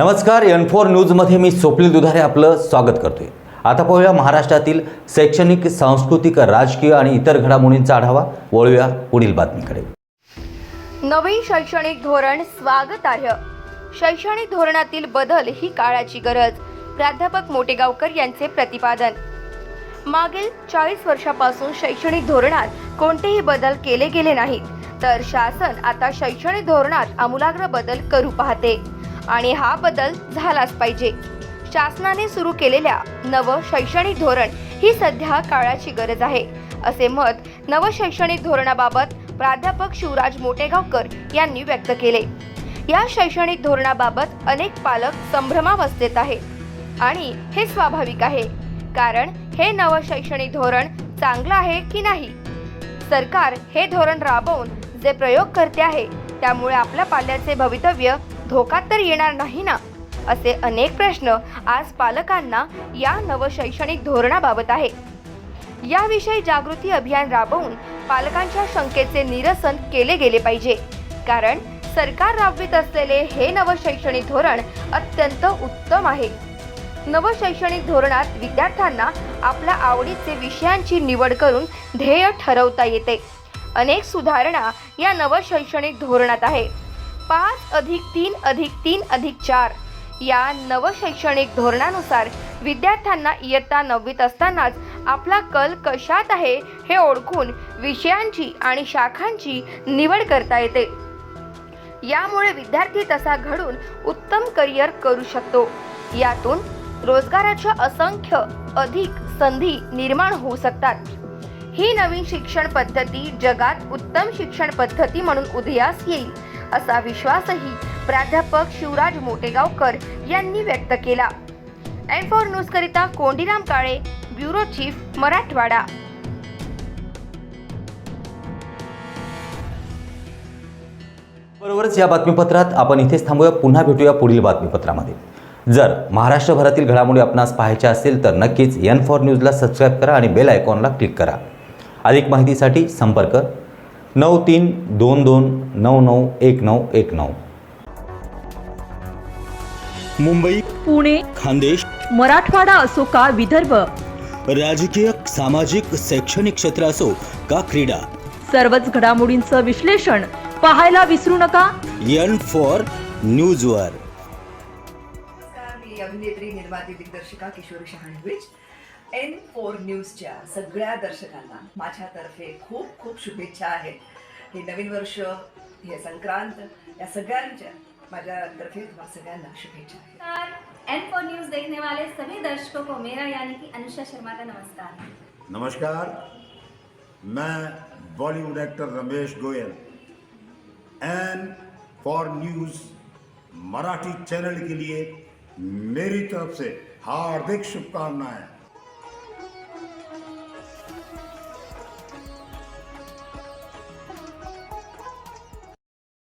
नमस्कार N four न्यूजमध्ये मी स्वप्नील दुधारे आपलं स्वागत करतोय. आता पाहूया महाराष्ट्रातील शैक्षणिक सांस्कृतिक राजकीय आणि इतर घडामोडींचा आढावा. वळूया पुढील बातमीकडे. नवीन शैक्षणिक धोरण स्वागतार्ह शैक्षणिक धोरणातील बदल ही काळाची गरज. प्राध्यापक मोटेगावकर यांचे प्रतिपादन. मागील चाळीस वर्षापासून शैक्षणिक धोरणात कोणतेही बदल केले गेले नाहीत. तर शासन आता शैक्षणिक धोरणात आमूलाग्र बदल करू पाहते. आणि हा बदल झालाच पाहिजे. शासनाने सुरू केलेल्या नव शैक्षणिक धोरण ही सध्या काळाची गरज आहे. असे मत नव शैक्षणिक धोरणाबाबत प्राध्यापक शिवराज मोटेगावकर यांनी व्यक्त केले. या शैक्षणिक धोरणाबाबत अनेक पालक संभ्रमावस्थेत आहेत आणि हे स्वाभाविक आहे. कारण हे नव शैक्षणिक धोरण चांगलं आहे की नाही? सरकार हे धोरण राबवून जे प्रयोग करते आहे त्यामुळे आपल्या पाल्याचे भवितव्य धोका तर येणार नाही ना? असे अनेक प्रश्न आज पालकांना या नव शैक्षणिक धोरणाबाबत आहे. याविषयी जागृती अभियान राबवून पालकांच्या शंकेचे निरसन केले गेले पाहिजे. कारण सरकार राबवित असलेले हे नवशैक्षणिक धोरण अत्यंत उत्तम आहे. नव शैक्षणिक धोरणात विद्यार्थ्यांना आपल्या आवडीचे विषयांची निवड करून ध्येय ठरवता येते. अनेक सुधारणा या नव शैक्षणिक धोरणात आहे. पाच अधिक तीन अधिक तीन अधिक चार. या नव शैक्षणिक धोरणानुसार विद्यार्थ्यांना इयत्ता नववीत असतानाच आपला कल कशात आहे हे ओळखून विषयांची आणि शाखांची निवड करता येते. यामुळे विद्यार्थी तसा घडून उत्तम करिअर करू शकतो. यातून रोजगाराच्या असंख्य अधिक संधी निर्माण होऊ शकतात. ही नवीन शिक्षण पद्धती जगात उत्तम शिक्षण पद्धती म्हणून उदयास येईल. असा विश्वासही प्राध्यापक शिवराज मोटेगावकर यांनी व्यक्त केला. एन फॉर न्यूज करिता कोंडीराम काळे ब्युरो चीफ मराठवाडा. बरोबरच या बातमीपत्रात आपण इथेच थांबूया. पुन्हा भेटूया पुढील बातमीपत्रामध्ये. जर महाराष्ट्रभरातील घडामोडी आपणास पाहायच्या असेल तर नक्कीच एन फॉर न्यूजला सबस्क्राईब करा आणि बेल आयकॉनला क्लिक करा. अधिक माहितीसाठी संपर्क नऊ तीन दोन दोन नऊ नऊ एक नऊ एक नऊ. मुंबई पुणे खानदेश मराठवाडा असो का विदर्भ? राजकीय सामाजिक शैक्षणिक क्षेत्र असो का क्रीडा? सर्वच घडामोडींचं विश्लेषण पाहायला विसरू नका. एन फॉर न्यूजवर. नमस्कार मी अभिनेत्री निर्माती दिग्दर्शिका किशोरी शहाणवीज एन फोर न्यूजच्या सगळ्या दर्शकांना माझ्यातर्फे खूप खूप शुभेच्छा आहेत. हे नवीन वर्ष हे संक्रांत या सगळ्यांच्या माझ्यातर्फे तुम्हाला सगळ्यांना शुभेच्छा आहेत. एन फोर न्यूज़ देखने वाले सभी दर्शकों को मेरा यानी कि अनुषा शर्मा का नमस्कार. नमस्कार. मैं Bollywood actor Ramesh Goyal N for news Marathi channel के लिए मेरी तरफ़ से हार्दिक शुभकामनाएँ।